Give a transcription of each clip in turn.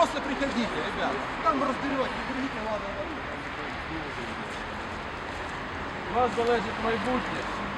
Просто приходите, ребят. Там разберете, приходите, ладно. У вас залежить майбутнє.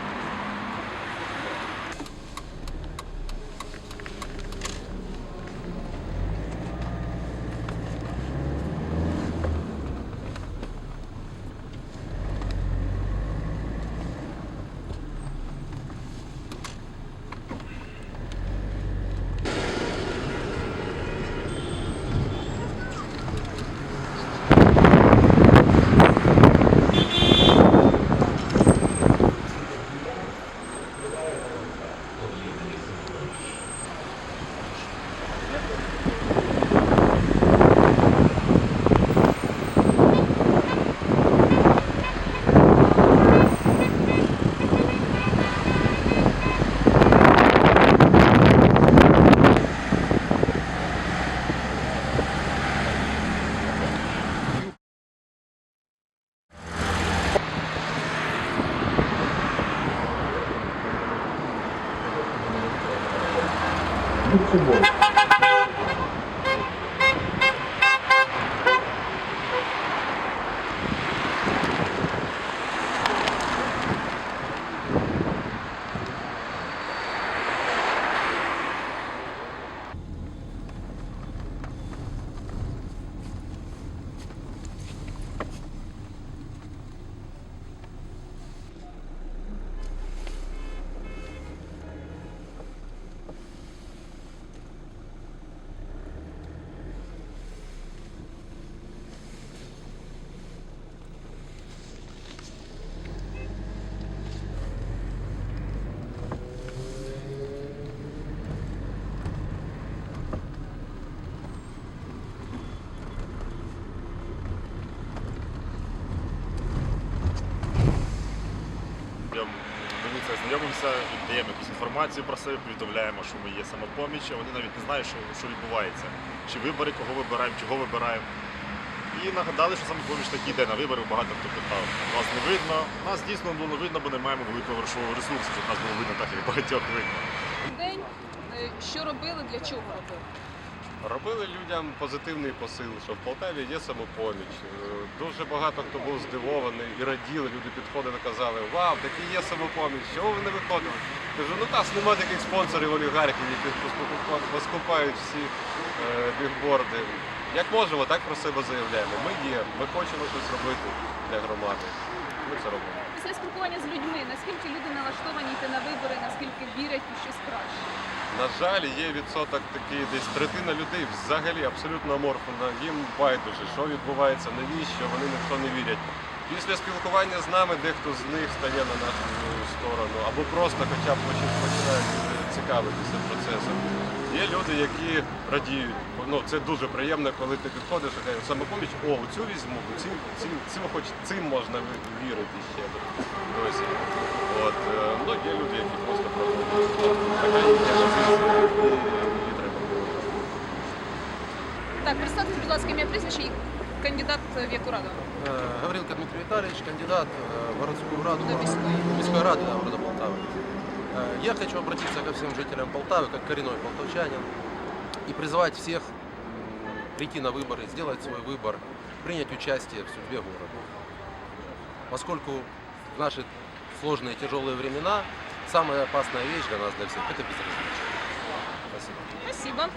Людям знайомимося, даємо якусь інформацію про себе, повідомляємо, що ми є самопоміч, а вони навіть не знають, що, що відбувається. Чи вибори, кого вибираємо, чого вибираємо. І нагадали, що самопоміч такі йде на вибори, багато хто питав. Нас не видно. Нас дійсно було видно, бо не маємо великого грошового ресурсу, щоб нас було видно так, як багатьох видно. день. Е, Що робили, для чого робили? Робили людям позитивний посил, що в Полтаві є самопоміч. Е, Дуже багато хто був здивований і раділи. Люди підходили, казали, вау, такі є самопоміч, чого ви не виходили? Кажу, ну нас немає таких спонсорів олігархів, які поскупа- поскупають всі е, бігборди. Як можемо, так про себе заявляємо. Ми є, ми хочемо щось робити для громади. Ми це робимо. Після спілкування з людьми, наскільки люди налаштовані йти на вибори, наскільки вірять у щось краще? На жаль, є відсоток такий, десь третина людей взагалі абсолютно аморфна. Їм байдуже, що відбувається, навіщо, вони ніхто не вірять. Після спілкування з нами дехто з них стає на нашу сторону, або просто хоча б починають цікавитися процесом. Є люди, які радіють. Ну, це дуже приємно, коли ти підходиш і кажеш, самопоміч, о, цю візьму, цим, цим, цим, хоч цим можна вірити ще досі. От, е, ну, є люди, які Так, представте, будь ласка, ім'я прізвище і кандидат в яку раду? Э, Гаврилко Дмитрий Витальевич, кандидат э, в городскую раду, До Міської. Міської ради да, города Полтавы. Э, Я хочу обратиться ко всем жителям Полтавы, как коренной полтавчанин, и призвать всех м, прийти на выборы, сделать свой выбор, принять участие в судьбе города. Поскольку в наши сложные тяжелые времена самая опасная вещь для нас, для всех, это безразличие. Спасибо. Спасибо.